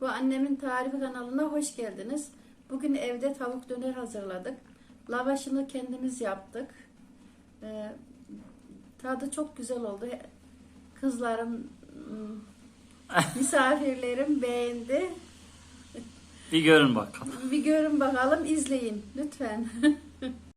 Bu annemin tarifi kanalına hoş geldiniz. Bugün evde tavuk döner hazırladık. Lavaşını kendimiz yaptık. Ee, tadı çok güzel oldu. Kızlarım, hmm, misafirlerim beğendi. Bir görün bakalım. Bir görün bakalım, izleyin lütfen.